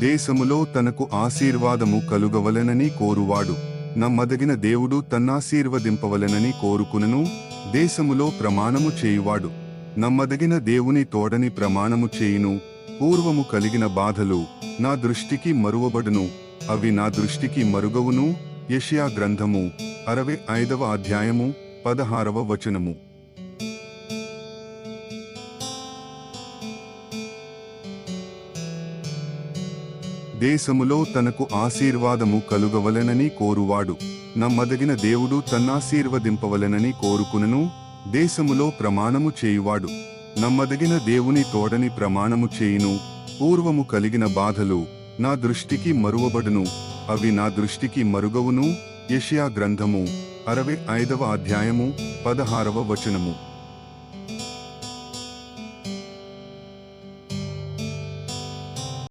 దేశములో తనకు ఆశీర్వాదము కలుగవలెనని కోరువాడు. నమ్మదగిన దేవుడు తన్నాశీర్వదింపవలెనని కోరుకునను దేశములో ప్రమాణము చేయువాడు. నమ్మదగిన దేవుని తోడని ప్రమాణము చేయును పూర్వము కలిగిన బాధలు నా దృష్టికి మరువబడును అవి నా దృష్టికి మరుగవును. యషియా గ్రంథము అరవై ఐదవ అధ్యాయము పదహారవ వచనము. దేశములో తనకు ఆశీర్వాదము కలుగవలెనని కోరువాడు. నమ్మదగిన దేవుడు తన్నాశీర్వదింపవలెనని కోరుకునను దేశములో ప్రమాణము చేయువాడు. నమ్మదగిన దేవుని తోడని ప్రమాణము చేయును పూర్వము కలిగిన బాధలు నా దృష్టికి మరువబడును అవి నా దృష్టికి మరుగవును. యషియా గ్రంథము అరవై ఐదవ అధ్యాయము పదహారవ వచనము.